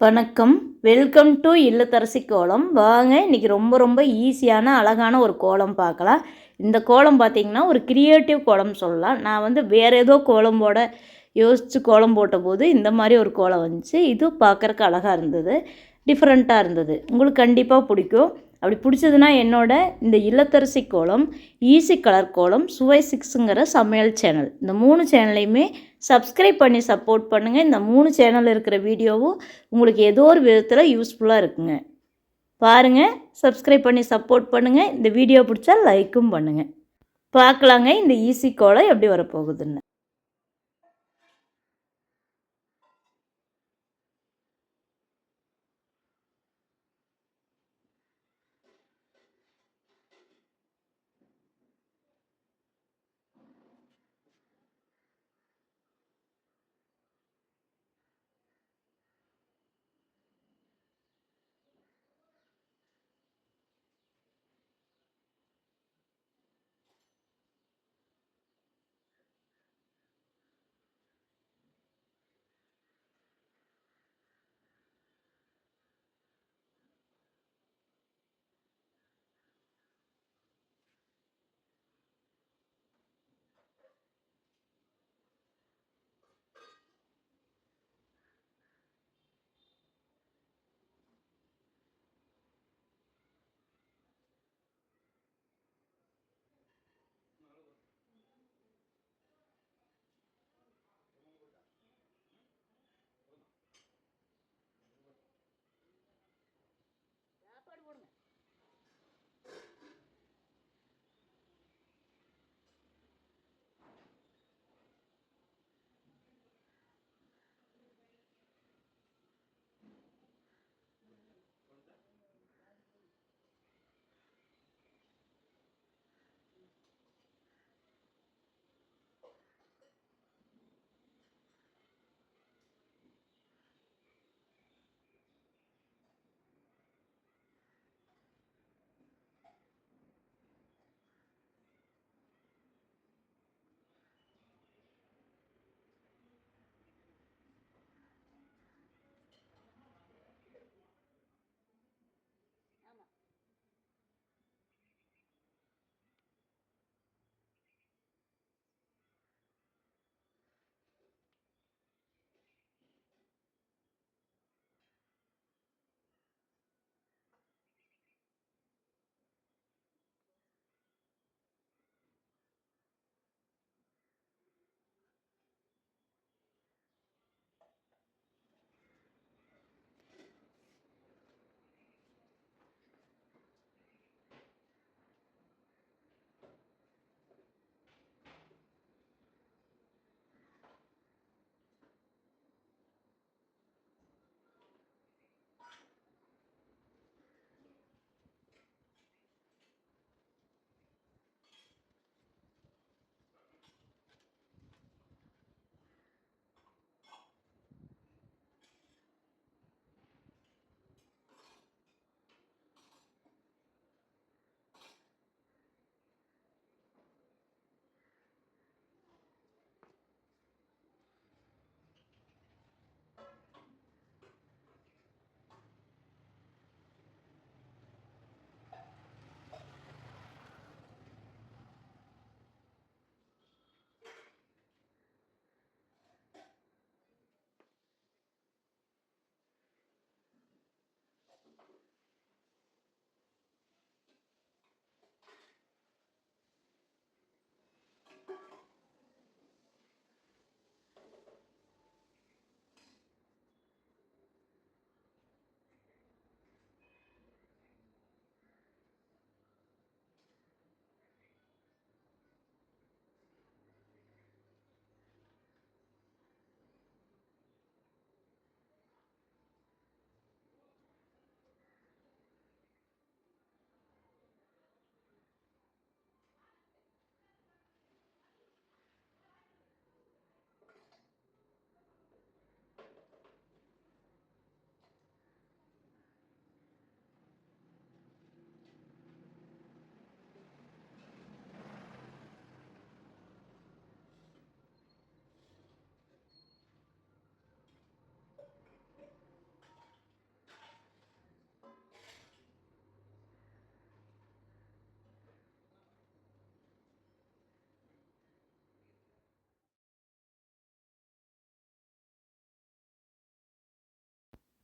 வணக்கம். Welcome to இல்லத்தரசி கோலம். வாங்க இன்றைக்கி ரொம்ப ரொம்ப ஈஸியான அழகான ஒரு கோலம் பார்க்கலாம். இந்த கோலம் பார்த்திங்கன்னா ஒரு கிரியேட்டிவ் கோலம் சொல்லலாம். நான் வந்து வேறு ஏதோ கோலம் போட யோசித்து கோலம் போட்டபோது இந்த மாதிரி ஒரு கோலம் வந்துச்சு. இது பார்க்குறக்கு அழகாக இருந்தது. டிஃப்ரெண்ட்டாக இருந்தது. உங்களுக்கு கண்டிப்பாக பிடிக்கும். அப்படி பிடிச்சதுன்னா என்னோட இந்த இல்லத்தரசி கோலம் ஈஸி கலர் கோலம் சுவை சிக்ஸுங்கிற சமையல் சேனல். இந்த மூணு சேனலையுமே சப்ஸ்கிரைப் பண்ணி சப்போர்ட் பண்ணுங்கள் இந்த மூணு சேனல் இருக்கிற வீடியோவும் உங்களுக்கு ஏதோ ஒரு விதத்தில் யூஸ்ஃபுல்லாக இருக்குங்க. பாருங்கள் சப்ஸ்கிரைப் பண்ணி சப்போர்ட் பண்ணுங்கள் இந்த வீடியோ பிடிச்சா லைக்கும் பண்ணுங்கள் பார்க்கலாங்க இந்த ஈஸி கோலம் எப்படி வரப்போகுதுன்னு.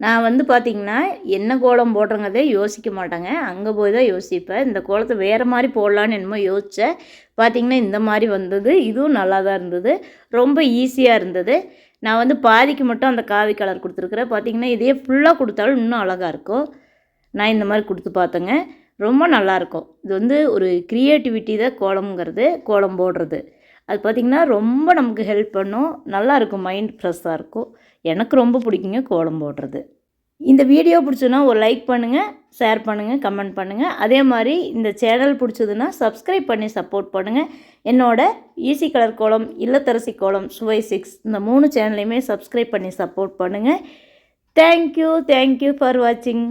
நான் வந்து பார்த்திங்கன்னா என்ன கோலம் போடுறங்கிறதே யோசிக்க மாட்டேங்க. அங்கே போய் தான் யோசிப்பேன். இந்த கோலத்தை வேறு மாதிரி போடலான்னு என்னமோ யோசித்தேன் பார்த்திங்கன்னா இந்த மாதிரி வந்தது. இதுவும் நல்லா தான் இருந்தது. ரொம்ப ஈஸியாக இருந்தது. நான் வந்து பாதிக்கு மட்டும் அந்த காவி கலர் கொடுத்துருக்குறேன். பார்த்திங்கன்னா இதே ஃபுல்லாக கொடுத்தாலும் இன்னும் அழகாக இருக்கும். நான் இந்த மாதிரி கொடுத்து பார்த்தேங்க. ரொம்ப நல்லாயிருக்கும் இது வந்து ஒரு க்ரியேட்டிவிட்டி தான் கோலம்ங்கிறது கோலம் போடுறது. அது பார்த்திங்கன்னா ரொம்ப நமக்கு ஹெல்ப் பண்ணும். நல்லாயிருக்கும் மைண்ட் ஃப்ரெஷ்ஷாக இருக்கும். எனக்கு ரொம்ப பிடிக்குங்க கோலம் போடுறது. இந்த வீடியோ பிடிச்சதுன்னா ஒரு லைக் பண்ணுங்கள் ஷேர் பண்ணுங்கள் கமெண்ட் பண்ணுங்கள் அதே மாதிரி இந்த சேனல் பிடிச்சதுன்னா சப்ஸ்கிரைப் பண்ணி சப்போர்ட் பண்ணுங்கள் என்னோடய ஈஸி கலர் கோலம் இல்லத்தரசி கோலம் சுவை சிக்ஸ் இந்த மூணு சேனலையுமே சப்ஸ்கிரைப் பண்ணி சப்போர்ட் பண்ணுங்கள் thank you thank you for வாட்சிங்